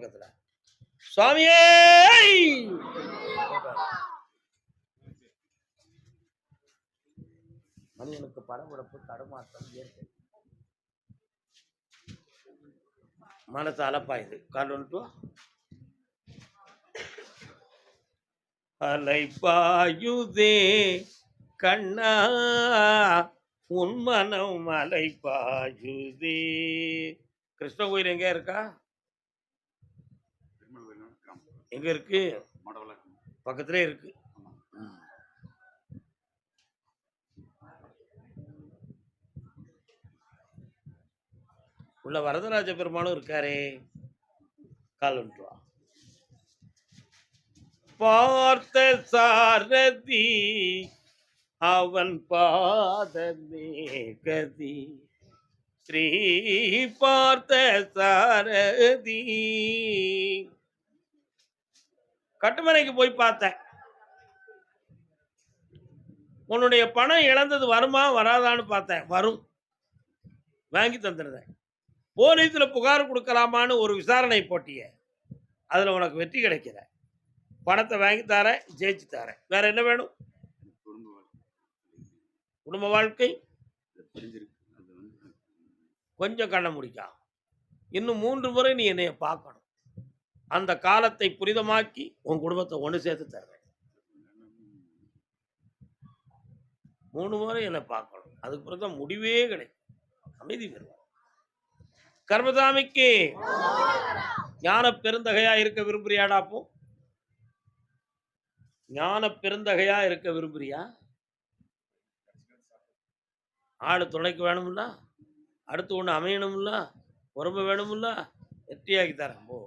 பக்கத்துல சுவாமியே! மனிதனுக்கு படபடப்பு தடுமாற்றம் ஏற்படும். மனசு அலப்பாயுது. கால் வந்துட்டு அலைப்பாயுதே கண்ணா உன் மனம் அலைப்பாயுதே. கிருஷ்ண கோயில் எங்க இருக்கா? எங்க இருக்கு? பக்கத்திலே இருக்கு. உள்ள வரதராஜ பெருமானும் இருக்காரே. கால் ஒன்றுவா பார்த்த சாரதி அவன் பாதமே கதி ஸ்ரீ பார்த்த சாரதி கட்டுமனைக்கு போய் பார்த்தேன். உன்னுடைய பணம் இழந்தது வருமா வராதான்னு பார்த்தேன். வரும். வாங்கி தந்துடுறேன். போலீஸில் புகார் கொடுக்கலாமான்னு ஒரு விசாரணை போட்டிய. அதில் உனக்கு வெற்றி கிடைக்கிற பணத்தை வாங்கி தரேன் ஜெயிச்சு தரேன். வேற என்ன வேணும்? குடும்ப வாழ்க்கை. கொஞ்சம் கண்ண முடிக்கா. இன்னும் மூன்று முறை நீ என்னைய பார்க்கணும். அந்த காலத்தை புரிதமாக்கி உன் குடும்பத்தை ஒன்று சேர்த்து தர்றேன். மூணு முறை என்னை பார்க்கணும். அதுக்கு பிறகு தான் முடிவே கிடைக்கும். அமைதி பெறுவோம். கர்மதாமிக்கு ஞான பெருந்தகையா இருக்க விரும்புறியாடா அப்போ? ஞான பெருந்தகையா இருக்க விரும்புறியா? ஆடு துணைக்கு வேணும்ல அடுத்து ஒன்று அமையணும்ல பொறுமை வேணும்ல வெற்றியாக்கி தரேன் போ.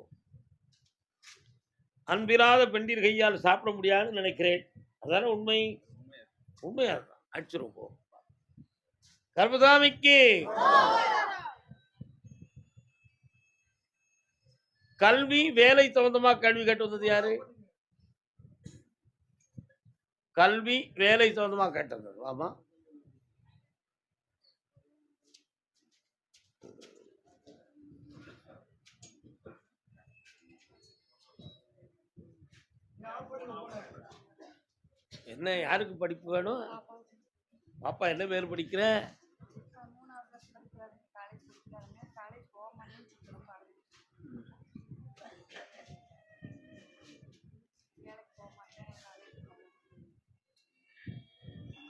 அன்பிராத பெண்டீர் கையால் சாப்பிட முடியாதுன்னு நினைக்கிறேன். அதான உண்மை? உண்மையா? தான் அடிச்சிரும் போ. கர்பசாமிக்கு கல்வி வேலை சம்பந்தமா கல்வி கேட்டு வந்தது யாரு? கல்வி வேலை சம்பந்தமா கேட்டு வந்தது. ஆமா. என்ன யாருக்கு படிப்பு வேணும்? பாப்பா என்ன பேர் படிக்கிற?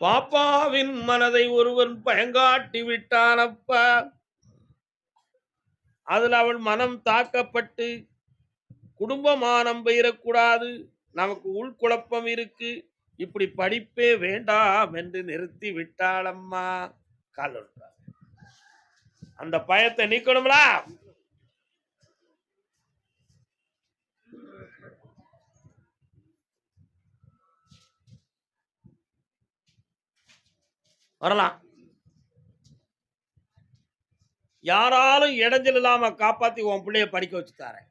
பாப்பாவின் மனதை ஒருவன் பயங்காட்டி விட்டானப்பா அதில் அவள் மனம் தாக்கப்பட்டு குடும்பமானம் பெயரக்கூடாது. நமக்கு உள்குழப்பம் இருக்கு. இப்படி படிப்பே வேண்டாம் என்று நிறுத்தி விட்டாளம்மா. கால் அந்த பயத்தை நீக்கணும்லா? வரலாம். யாராலும் இடைஞ்சல் இல்லாம காப்பாத்தி உன் பிள்ளைய படிக்க வச்சு தரேன்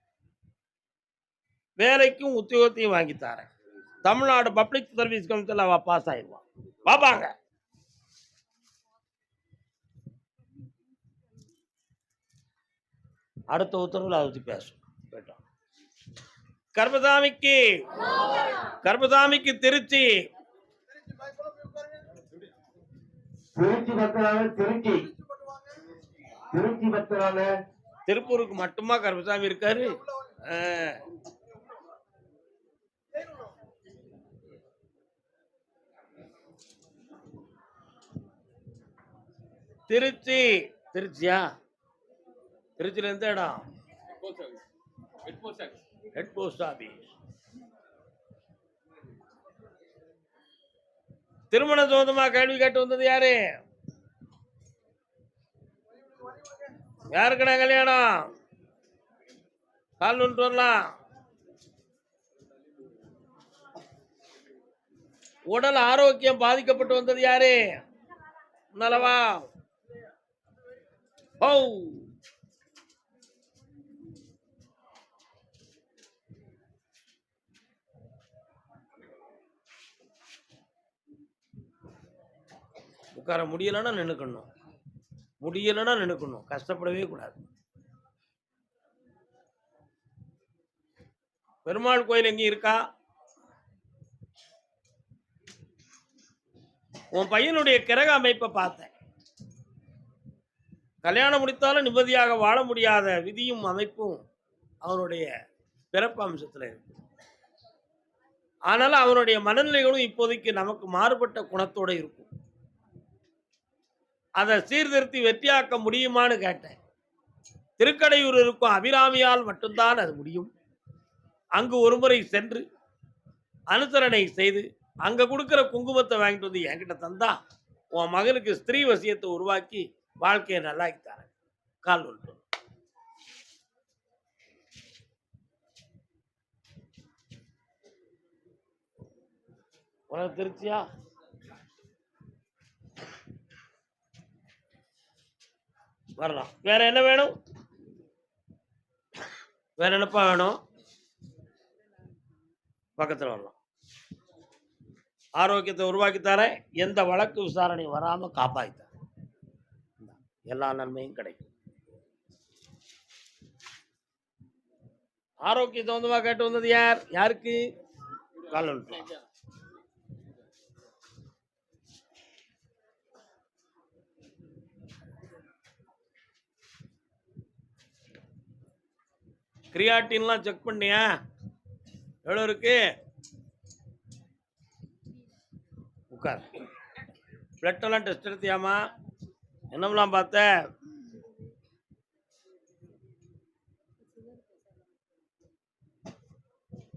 வேலைக்கும் உத்தியோகத்தையும் வாங்கி தரேன். தமிழ்நாடு பப்ளிக் சர்வீஸ் கமிஷன்ல அவ பாஸ் ஆயிடுவான் பாப்பாங்க அடுத்த உத்தரவுல அதை பத்தி பேசும் கேட்டோம். கர்மசாமிக்கு கர்மசாமிக்கு திருச்சி. திருச்சி பத்திரான திருச்சி. திருச்சி பத்திரான திருப்பூருக்கு மட்டுமா கருப்பசாமி இருக்காரு? திருச்சி. திருச்சியா? திருச்சியில எந்த இடம்? ஹெட் போஸ்ட் ஆபீஸ் திருமண சம்பந்தமா கேள்வி கேட்டு வந்தது யாரு? யாருக்குடா கல்யாணம்? கால் நின்று வரலாம். உடல் ஆரோக்கியம் பாதிக்கப்பட்டு வந்தது யாரு? நலவா? ஓ உட்கார முடியலைன்னா நின்னுக்கணும். முடியலைன்னா நின்றுக்கணும் கஷ்டப்படவே கூடாது. பெருமாள் கோயில் எங்கேயும் இருக்கா? உன் பையனுடைய கிரக அமைப்பை பார்த்தேன். கல்யாணம் முடித்தாலும் நிம்மதியாக வாழ முடியாத விதியும் அமைப்பும் அவனுடைய பிறப்பு அம்சத்தில் இருக்கு. ஆனால் அவனுடைய மனநிலைகளும் இப்போதைக்கு நமக்கு மாறுபட்ட குணத்தோடு இருக்கும். அதை சீர்திருத்தி வெற்றியாக்க முடியுமான்னு கேட்டேன். திருக்கடையூர் இருக்கும் அபிராமியால் மட்டும்தான் அது முடியும். அங்கு ஒருமுறை சென்று அனுசரணை செய்து அங்கே கொடுக்குற குங்குமத்தை வாங்கிட்டு வந்து என்கிட்ட தந்தா உன் மகனுக்கு ஸ்திரீ வசியத்தை உருவாக்கி வாழ்க்கையை நல்லாக்கி தரேன். கால் ஒன்று உனக்கு திருச்சியா வரலாம். வேற என்ன வேணும்? வேற என்னப்பா வேணும்? பக்கத்தில் வரலாம். ஆரோக்கியத்தை உருவாக்கி தரேன். எந்த வழக்கு விசாரணை வராமல் காப்பாற்றி எல்லா நன்மையும் கிடைக்கும். ஆரோக்கியம் வந்துமா கேட்டு வந்தது யார்? யாருக்கு? கால் கிரியாட்டின்லாம் செக் பண்ணியா? எவ்வளோ இருக்கு? உட்கார். பிளட்டெல்லாம் டெஸ்ட் எடுத்தியாமா என்னமெல்லாம் பார்த்த?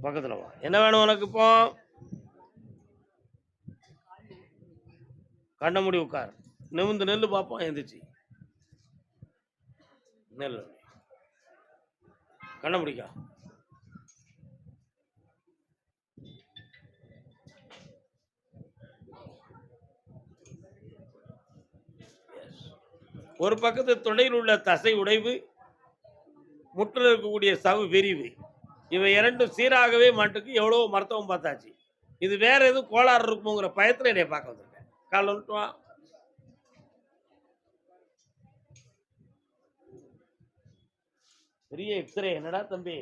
பக்கத்தில் வா. என்ன வேணும் உனக்கு இப்போ? கண்ண முடி உட்கார். நிமிந்து நெல்லு பார்ப்போம் எந்திரிச்சு. நெல் கண்ண முடிக்கா. ஒரு பக்கத்து துணையில் உள்ள தசை உடைவு முற்றில் இருக்கக்கூடிய சவு விரிவு. இவை இரண்டும் சீராகவே மாட்டுக்கு எவ்வளோ மருத்துவம் பார்த்தாச்சு. இது வேற எதுவும் கோளாறு இருக்குமோங்கிற பயத்தில் என்னை பார்க்க வந்திருக்கேன். கால் வந்துட்டு பெரிய எக்ஸ்ரே என்னடா தம்பி?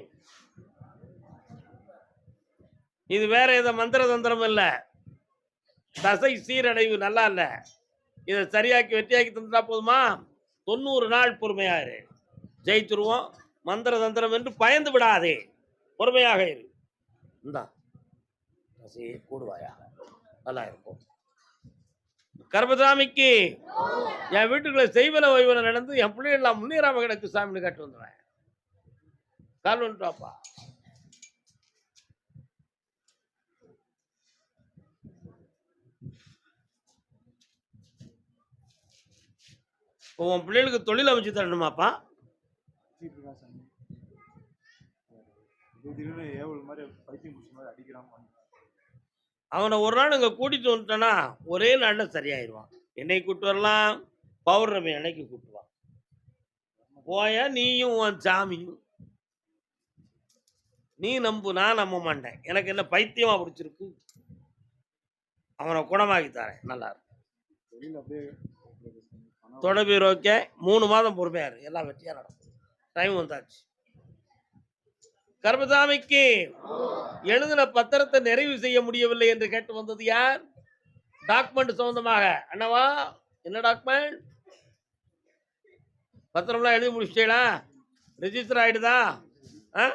இது வேற எந்த மந்திர தந்திரம் இல்லை. தசை சீரடைவு நல்லா இல்லை. இதை சரியாக்கி வெற்றியாக்கி தந்துட்டா போதுமா? தொண்ணூறு நாள் பொறுமையாரு ஜெயித்துருவோம். மந்திர தந்திரம் என்று பயந்து விடாதே. பொறுமையாக இரு. இந்தா தசையை கூடுவாயா? நல்லா இருக்கும். கர்பசாமிக்கு என் வீட்டுக்குள்ள செய்வன ஓய்வன நடந்து என் பிள்ளைகள் முன்னேறாம கிடக்கு சாமின்னு கேட்டு வந்துடுறேன் கால் வந்துட்டாப்பா உன் பிள்ளைகளுக்கு தொழில் அமைச்சு தரணுமாப்பா? மாதிரி பைத்தியம் பிடிச்ச மாதிரி அவனை ஒரு நாள் இங்கே கூட்டிட்டு வந்துட்டனா ஒரே நாளில் சரியாயிடுவான் என்னை கூட்டு வரலாம் பௌர்ணமி அன்னைக்கு கூட்டுவான் போயா நீயும் உன் சாமியும். நீ நம்பு நான் நம்ப மாட்டேன். எனக்கு என்ன பைத்தியமா பிடிச்சிருக்கு? அவனை குணமாக்கி தரேன். நல்லா இருக்கும் தொடர்பு ஓகே மூணு மாதம் பொறுமையா இரு எல்லாம் வெற்றியா நடக்கும். டைம் வந்தாச்சு. கர்மசாமிக்கு எழுதின பத்திரத்தை நிறைவு செய்ய முடியவில்லை என்று கேட்டு வந்தது யார்? டாக்குமெண்ட் சம்பந்தமாக. அண்ணவா என்ன டாக்குமெண்ட் பத்திரம்லாம் எழுதி முடிச்சிட்டீங்களா? ரெஜிஸ்டர் ஆயிடுதா? ஆ?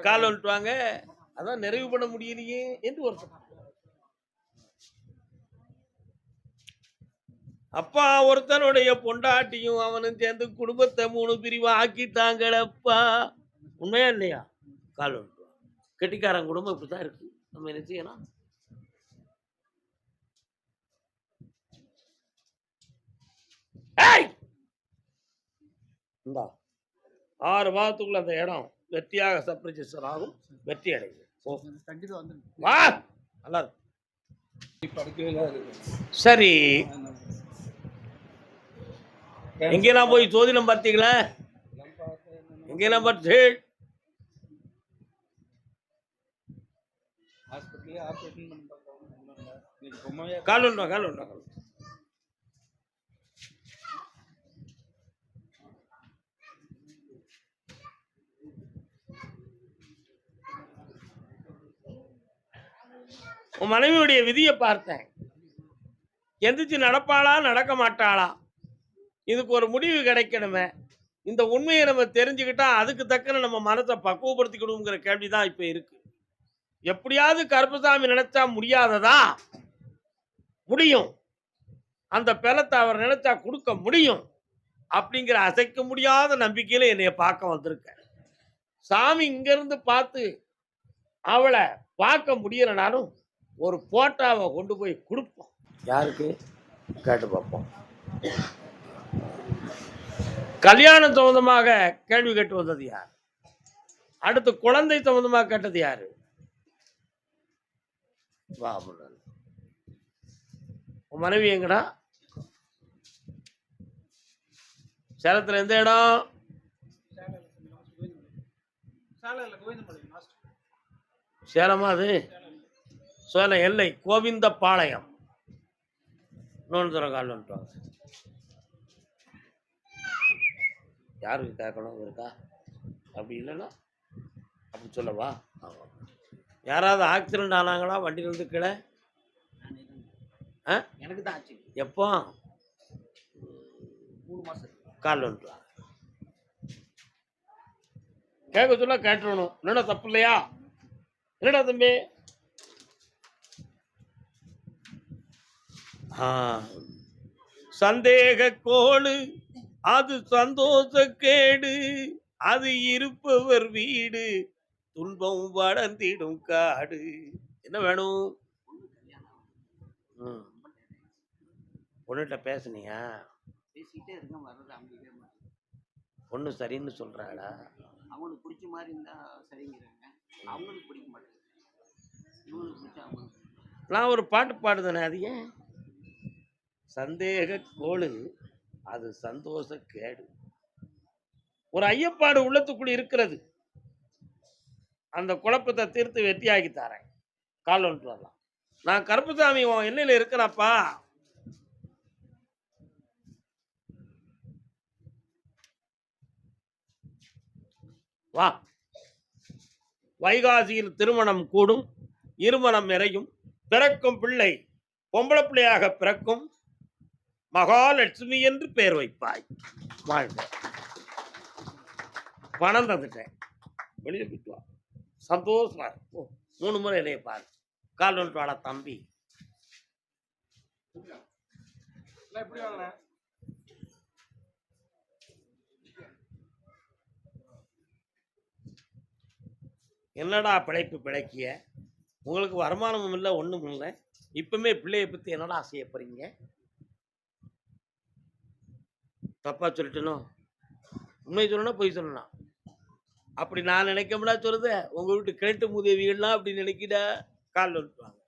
கால் வந்துட்டு வாங்க அதான் நிறைவு பண்ண முடியலையே என்று ஒருத்தர் அப்பா ஒருத்தனுடைய பொண்டாட்டியும் அவனும் சேர்ந்து குடும்பத்தை மூணு பிரிவா ஆக்கிட்டாங்களப்பா உண்மையா இல்லையா? கால் வா. கெட்டிக்காரன் குடும்பம் இப்படிதான் இருக்கு. நம்ம என்ன செய்யலாம்! இந்தா ஆறு மாதத்துக்குள்ள அந்த இடம் வெற்றியாக சப் ரிஜிஸ்டர் ஆகும். வெற்றி வந்து வா! நல்லா இருக்கு. சரி. எங்கே நான் போய் சோதிடம் பார்த்தீங்களா? எங்கெல்லாம் பார்த்து கால் ஒன்றா கால் ஒன்றா கால் உன் மனைவியுடைய விதியை பார்த்தேன். எந்திரிச்சு நடப்பாளா நடக்க மாட்டாளா? இதுக்கு ஒரு முடிவு கிடைக்கணுமே. இந்த உண்மையை நம்ம தெரிஞ்சுக்கிட்டா அதுக்கு தக்கன நம்ம மனத்தை பக்குவப்படுத்திக்கணுங்கிற கேள்வி தான் இப்போ இருக்கு. எப்படியாவது கருப்பசாமி நினைச்சா முடியாததா? முடியும். அந்த பலத்தை அவர் நினைச்சா கொடுக்க முடியும். அப்படிங்கிற அசைக்க முடியாத நம்பிக்கையில என்னைய பார்க்க வந்திருக்கேன். சாமி இங்கிருந்து பார்த்து அவளை பார்க்க முடியலனாலும் ஒரு போட்டாவை கொண்டு போய் கொடுப்போம். யாருக்கு? கேட்டு பார்ப்போம். கல்யாணம் சம்பந்தமாக கேள்வி கேட்டு வந்தது யார்? அடுத்து குழந்தை சம்பந்தமாக கேட்டது யாரு? முன்னாடி. உன் மனைவி எங்கடா? சேலத்துல எந்த இடம்? சேலமா அது? சேலம் எல்லை கோவிந்தபாளையம். இன்னொன்று தர கால் வந்துட்டு யாருக்கு கேட்கணும் இருக்கா? அப்படி இல்லைன்னா அப்படி சொல்லவா? ஆமாம் யாராவது ஆக்சிடென்ட் ஆனாங்களா? வண்டியிலேருந்து கீழே? ஆ? எனக்கு தான் ஆச்சு. எப்போ? மூணு மாசம். கால் வந்துட்டு. கேட்க சொல்ல கேட்டுறணும். என்னடா தப்பு இல்லையா? என்னடா தம்பி? ஆ, சந்தேக கோடு அது சந்தோஷ கேடு அது இருப்பவர் வீடு. துன்பம் வளர்ந்திடும் காடு. என்ன வேணும்? பொண்ணுகிட்ட பேசுனியா? பொண்ணு சரின்னு சொல்றாளா? அவங்களுக்கு பிடிச்ச மாதிரி இருந்தா சரிங்கிறாங்க. அவங்களுக்கு பிடிக்க மாட்டேங்குது. இவங்களுக்கு பிடிச்சா அவங்களுக்கு நான் ஒரு பாட்டு பாடுதானே அது ஏன்? சந்தேக கோளு. அது சந்தோஷ கேடு. ஒரு ஐயப்பாடு உள்ளத்துக்குள் இருக்கிறது. அந்த குழப்பத்தை தீர்த்து வெற்றியாக்கி தரேன். கால் ஒன்று வரலாம் நான் கருப்புசாமி உன் எல்லையில் இருக்கிறப்பா வா. வைகாசியில் திருமணம் கூடும் இருமணம் நிறையும் பிறக்கும் பிள்ளை பொம்பளை பிள்ளையாக பிறக்கும் மகாலட்சுமி என்று பெயர் வைப்பாய். வாழ்க. பணம் தந்துட்டேன் வெளியே போயிட்டு வா. சந்தோஷமா. போ. மூணு முறை என்னைய பாரு. கால் வந்துட்டு வாடா தம்பி. என்னடா பிழைப்பு பிழைக்கிய? உங்களுக்கு வருமானமும் இல்லை ஒன்றும் இல்லை. இப்பவுமே பிள்ளைய பற்றி என்னடா செய்ய தப்பாக தப்பா சொல்லிட்டனோ? உண்மை சொல்லணும் பொய் சொல்லணும் அப்படி நான் நினைக்கமுடா சொல்லுது உங்க வீட்டு கிழட்டு முதவிகள்லாம் அப்படி நினைக்கிட காலில் விட்டுவாங்க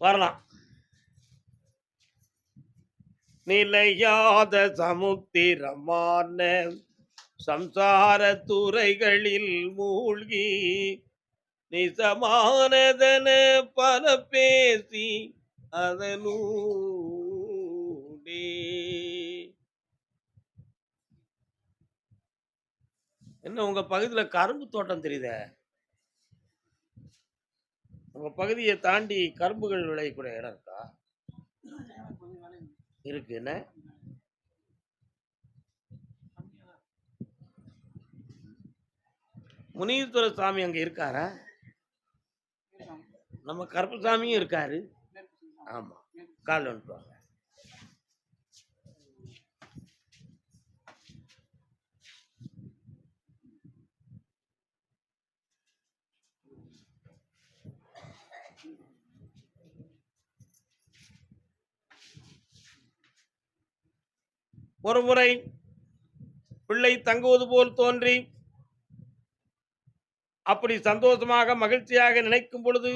வரலாம். நிலையாத சமுத்திரமான சம்சார துறைகளில் மூழ்கி நிசமானதன பல பேசி அதனூடே. என்ன உங்க பகுதியில கரும்பு தோட்டம் தெரியுதே? உங்க பகுதியை தாண்டி கரும்புகள் விளையக்கூடிய இடம் இருக்கா? இருக்கு. என்ன? முனீஸ்வர சாமி அங்க இருக்காரா? நம்ம கருப்பசாமியும் இருக்காரு. ஆமா. கால் வந்துட்டுவாங்க ஒரு முறை பிள்ளை தங்குவது போல் தோன்றி அப்படி சந்தோஷமாக மகிழ்ச்சியாக நினைக்கும் பொழுது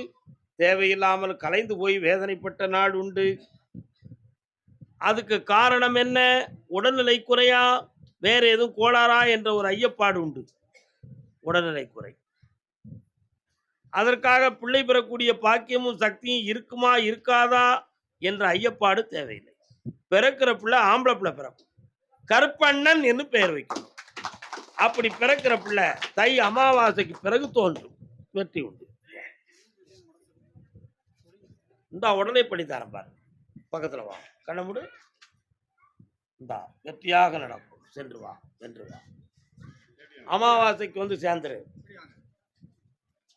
தேவையில்லாமல் கலைந்து போய் வேதனைப்பட்ட நாள் உண்டு. அதுக்கு காரணம் என்ன? உடல்நிலை குறையா? வேற எதுவும் கோளாறா? என்ற ஒரு ஐயப்பாடு உண்டு. உடல்நிலை குறை. அதற்காக பிள்ளை பெறக்கூடிய பாக்கியமும் சக்தியும் இருக்குமா? இருக்காதா? என்ற ஐயப்பாடு தேவையில்லை. பிறக்கிற பிள்ளை ஆம்பளை பிள்ளை பிறக்கும். கருப்பண்ணன் என்று பெயர் வைக்கும். அப்படி பிறக்கிற பிள்ளை தை அமாவாசைக்கு பிறகு தோன்றும். வெற்றி உண்டு. இந்த உடனே பண்ணி தரேன் பாரு பக்கத்துல வா. கண்ண முடு. இந்தா வெற்றியாக நடக்கும். சென்று வா சென்று வா. அமாவாசைக்கு வந்து சேர்ந்துரு.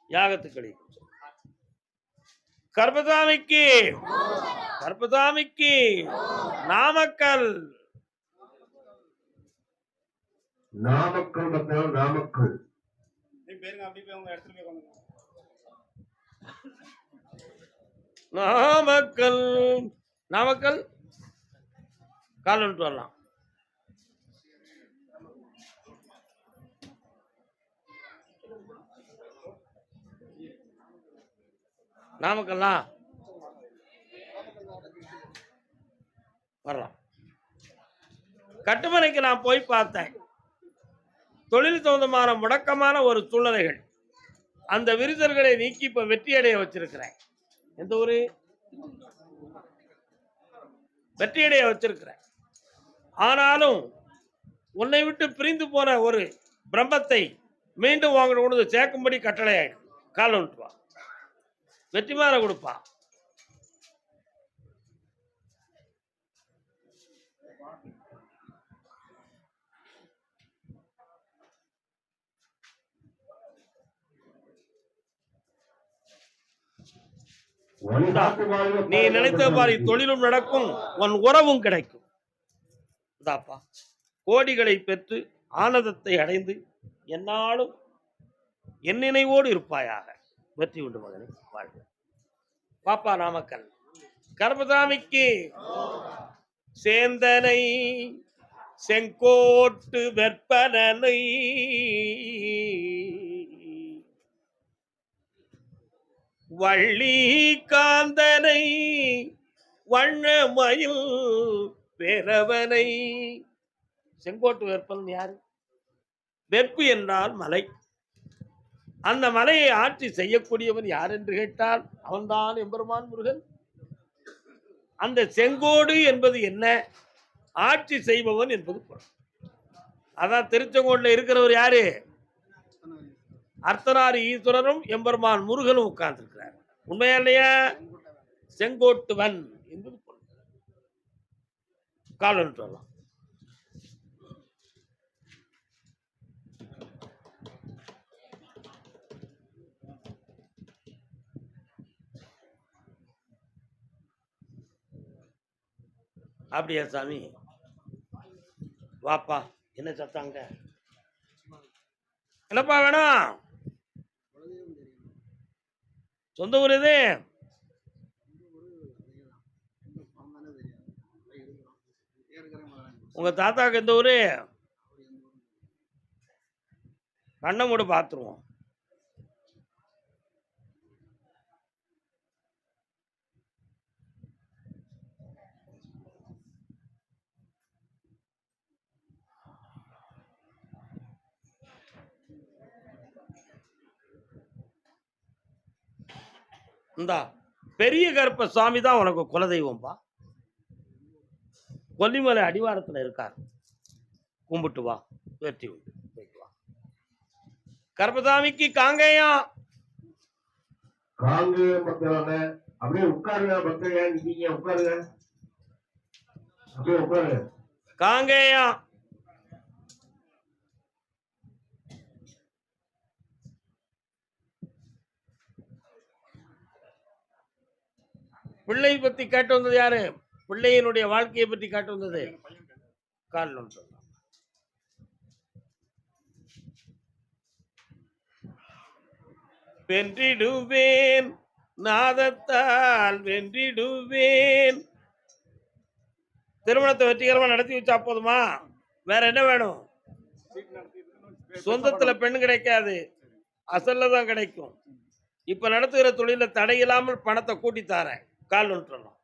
யாகத்துக்களி கர்பசாமிக்கு கர்பசாமிக்கு நாமக்கல். நாமக்கல். நாமக்கல் நாமக்கல். நாமக்கல்? கால் வந்துட்டு வரலாம். நாமக்கல்லா? வரலாம். கட்டுமனைக்கு நான் போய் பார்த்தேன். தொழில் சம்பந்தமான முடக்கமான ஒரு சூழ்நிலைகள். அந்த விருதர்களை நீக்கி இப்ப வெற்றியடைய வச்சிருக்கிறேன். எந்த ஊரு வெற்றியடைய வச்சிருக்கிற ஆனாலும் உன்னை விட்டு பிரிந்து போன ஒரு பிரம்மத்தை மீண்டும் வாங்கின கொண்டு சேர்க்கும்படி கட்டளை ஆயிடும் கால் விட்டுவா வெற்றிமாற கொடுப்பான் நீ நினைத்த மாதிரி தொழிலும் நடக்கும் உன் உறவும் கிடைக்கும். இதாப்பா கோடிகளை பெற்று ஆனந்தத்தை அடைந்து என்னாலும் என் நினைவோடு இருப்பாயாக. வெற்றி உண்டு மகனே வாழ்க. பாப்பா நாமக்கல் கர்மசாமிக்கு சேந்தனை செங்கோட்டு வெற்பனனை வள்ளி காந்தனை வண்ணமயில் பெறவனை. செங்கோட்டு வெப்பன் யாரு? வெப்பு என்றால் மலை. அந்த மலையை ஆட்சி செய்யக்கூடியவன் யார் என்று கேட்டால் அவன்தான் எம்பெருமான் முருகன். அந்த செங்கோடு என்பது என்ன? ஆட்சி செய்பவன் என்பது பொருள். அதான் திருச்செங்கோட்டில் இருக்கிறவர் யாரு? அர்த்தனார் ஈஸ்வரரும் எம்பெருமான் முருகனும் உட்கார்ந்துருக்கிறார். உண்மையா இல்லையா? செங்கோட்டுவன் என்பது காலன் சொல்லலாம் அப்படியா சாமி? வாப்பா என்ன சத்தாங்க என்னப்பா வேணும்? சொந்த ஊர் எது? உங்க தாத்தாவுக்கு எந்த ஊரு? கண்ணை மூட பார்த்துருவோம் இந்தா பெரிய கருப்ப சுவாமி தான் உனக்கு குலதெய்வம்பா. கொல்லிமலை அடிவாரத்தில் இருக்கார். கும்பிட்டு வா வெற்றி உண்டு போயிட்டு வா. கருப்பசாமிக்கு காங்கிய. மக்களான அப்படியே உட்காருங்க பக்தங்க நீங்க உட்காருங்க. அப்படியே உட்காருங்க. காங்கேயம் பிள்ளை பற்றி கேட்டு வந்தது யாரு? பிள்ளையினுடைய வாழ்க்கையை பற்றி காட்டு வந்தது. கால் சொல்லலாம். வென்றிடுவேன் நாதத்தால் வென்றிடுவேன். திருமணத்தை வெற்றிகரமா நடத்தி வச்சா போதுமா? வேற என்ன வேணும்? சொந்தத்துல பெண் கிடைக்காது. அசல்ல தான் கிடைக்கும். இப்ப நடத்துகிற தொழில தடையில்லாமல் பணத்தை கூட்டி தரேன். கால் ஒன்றலாம்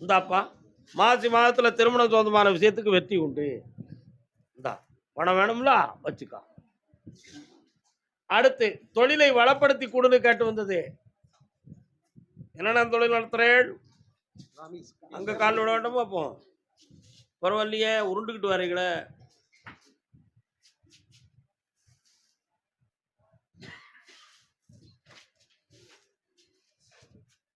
இந்தாப்பா மாசி மாதத்துல திருமணம் சொந்தமான விஷயத்துக்கு வெற்றி உண்டு. இந்தா பணம் வேணும்ல வச்சுக்கா. அடுத்து தொழிலை வளப்படுத்தி கொடுன்னு கேட்டு வந்தது. என்னென்ன தொழில் நடத்துறேன் அங்க கால் விட வேண்டாமா அப்போ? பரவாயில்லையே உருண்டுக்கிட்டு வரீங்களே என்ன வேண்டும் அப்பதான் வேலைக்கு போயிட்டு இருக்காங்க ஒரு வேலையுமே அமைய மாட்டேங்குதுங்க அது தட்டி தட்டி தட்டி தட்டி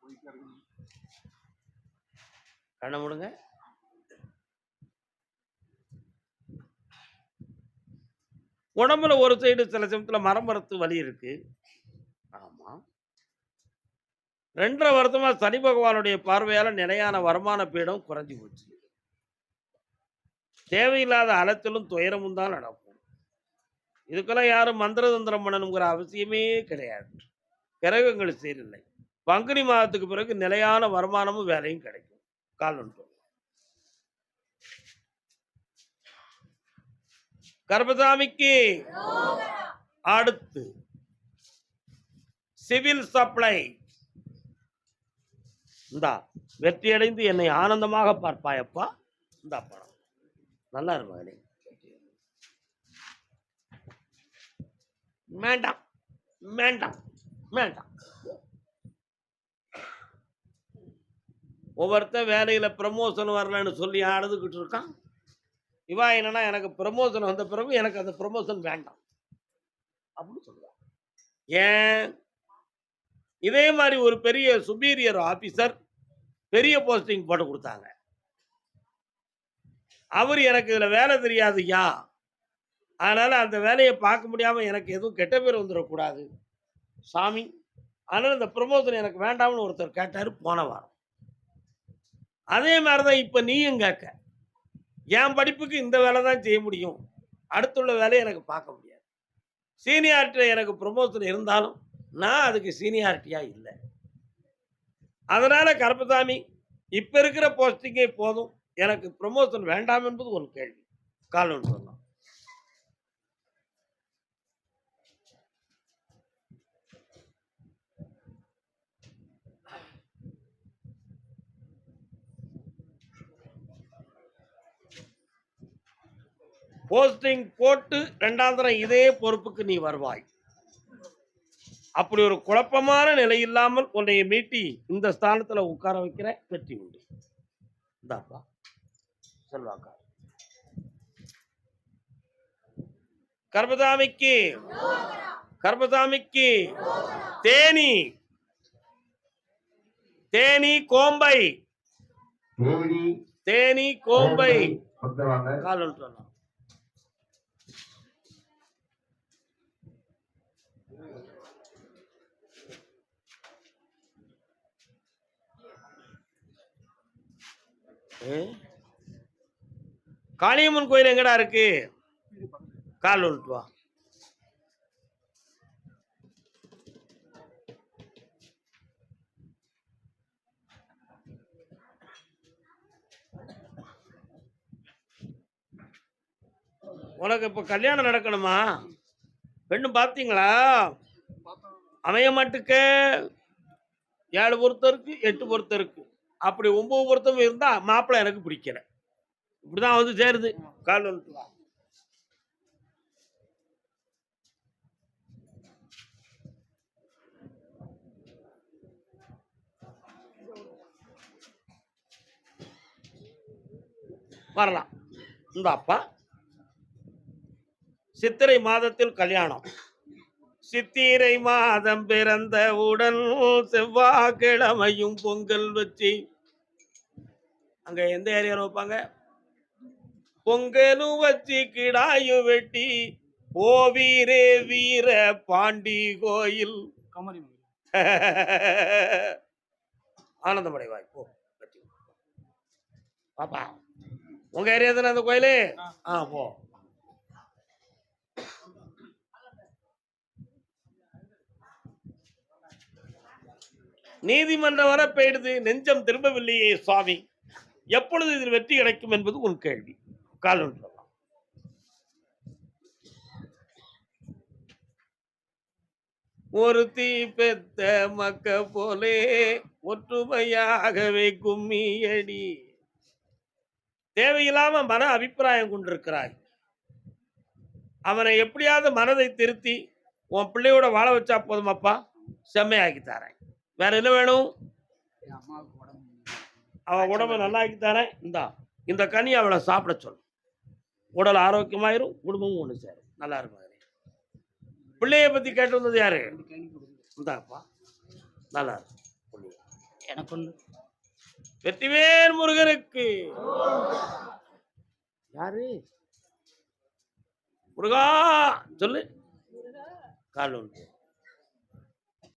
போயிட்டே இருக்குது. கண்ணை முடுங்க. உடம்புல ஒரு சைடு சில சமயத்தில் மரம் மரத்து வலி இருக்கு. ஆமா. ரெண்டரை வருஷமா சனி பகவானுடைய பார்வையால நிலையான வருமான பீடம் குறைஞ்சி போச்சு. தேவையில்லாத அலச்சலும் துயரமும் தான் நடக்கும். இதுக்கெல்லாம் யாரும் மந்திர தந்திரம் பண்ணணுங்கிற அவசியமே கிடையாது. கிரகங்கள் சரியில்லை பங்குனி மாதத்துக்கு பிறகு நிலையான வருமானமும் வேலையும் கிடைக்கும். கால் கர்பசாமிக்கு அடுத்து சிவில் சப்ளை. இந்தா வெற்றியடைந்து என்னை ஆனந்தமாக பார்ப்பாயப்பா. இந்தா பணம் நல்லா இருப்பாங்க வேண்டாம் வேண்டாம் வேண்டாம். ஒவ்வொருத்தன் வேலையில் ப்ரமோஷன் வரலன்னு சொல்லி அழுதுகிட்டு இருக்கான். இவா என்னன்னா எனக்கு ப்ரமோஷன் வந்த பிறகு எனக்கு அந்த ப்ரமோஷன் வேண்டாம். அப்படின்னு சொல்லுவான் ஏன்? இதே மாதிரி ஒரு பெரிய சுப்பீரியர் ஆபீசர் பெரிய போஸ்டிங் போட்டு கொடுத்தாங்க. அவர் எனக்கு இதில் வேலை தெரியாதுயா அதனால் அந்த வேலையை பார்க்க முடியாமல் எனக்கு எதுவும் கெட்ட பேர் வந்துடக்கூடாது. சாமி அதனால் இந்த பிரமோதன் எனக்கு வேண்டாம்னு ஒருத்தர் கேட்டார் போன வாரம். அதே மாதிரி தான் இப்போ நீயும் கேட்க. என் படிப்புக்கு இந்த வேலை தான் செய்ய முடியும். அடுத்துள்ள வேலையை எனக்கு பார்க்க முடியாது. சீனியாரிட்டி எனக்கு ப்ரொமோஷன் இருந்தாலும் நான் அதுக்கு சீனியாரிட்டியாக இல்லை. அதனால் கருப்பசாமி இப்போ இருக்கிற போஸ்டிங்கே போதும். எனக்கு ப்ரொமோஷன் வேண்டாம் என்பது ஒரு கேள்வி. காலம்னு சொன்னான் போஸ்டிங் போட்டு ரெண்டாந்திரம் இதே பொறுப்புக்கு நீ வருவாய். அப்படி ஒரு குழப்பமான நிலை இல்லாமல் உன்னை மீட்டி இந்த ஸ்தானத்துல உட்கார வைக்கிற வெற்றி உண்டு. இந்தாப்பா செல்வாக்கா கர்மதாமிக்கு. கர்மதாமிக்கு. தேனி. தேனி கோம்பை. தேனி. கோம்பை. கால் சொல்லலாம் காளியம்மன் கோயில் எங்கடா இருக்கு? கால் வந்துட்டு வா. உனக்கு இப்ப கல்யாணம் நடக்கணுமா? பெண்ணு பார்த்தீங்களா அமைய மாட்டுக்க ஏழு பொருத்தம் இருக்கு எட்டு பொருத்தம் இருக்கு. அப்படி ஒன்பது பொருத்தம் இருந்தா மாப்பிள்ளை எனக்கு பிடிக்கல. இப்படிதான் வந்து சேருது. கால் வந்துட்டு வரலாம். இந்த அப்பா சித்திரை மாதத்தில் கல்யாணம். சித்திரை மாதம் பிறந்தவுடன் செவ்வாய்க்கிழமையும் பொங்கல் வச்சு. அங்க எந்த ஏரியாவில் வைப்பாங்க பொங்கலும் வச்சு கிடாயும் வெட்டி ஓவீரே வீர பாண்டி கோயில். கமரி ஆனந்தமடைவாய் போ வெற்றி. பாப்பா உங்க ஏரியா தானே அந்த கோயிலு? ஆ போ. நீதிமன்றம் வர போயிடுது. நெஞ்சம் திரும்பவில்லையே சுவாமி. எப்பொழுது இதில் வெற்றி கிடைக்கும் என்பது உன் கேள்வி. கால் ஒரு தீ பெத்த மக்க போலே ஒற்றுமையாகவே கும்மியடி. தேவையில்லாம மன அபிப்பிராயம் கொண்டிருக்கிறாய். அவனை எப்படியாவது மனதை திருத்தி உன் பிள்ளையோட வாழ வச்சா போதுமாப்பா செம்மையாக்கி தரேன். வேற என்ன வேணும்? அவன் உடம்ப நல்லா ஆக்கி தரேன். இந்தா இந்த கனி அவளை சாப்பிட சொல்லு. உடல் ஆரோக்கியமாயிரும் குடும்பமும் ஒன்று சேரும். நல்லா இருக்கும். பிள்ளைய பத்தி கேட்டு வந்தது யாரு? இந்தாப்பா. நல்லா இருக்கும். எனக்கு ஒன்று வெற்றிவேல் முருகனுக்கு. யாரு? முருகா சொல்லு. கால் ஒன்று.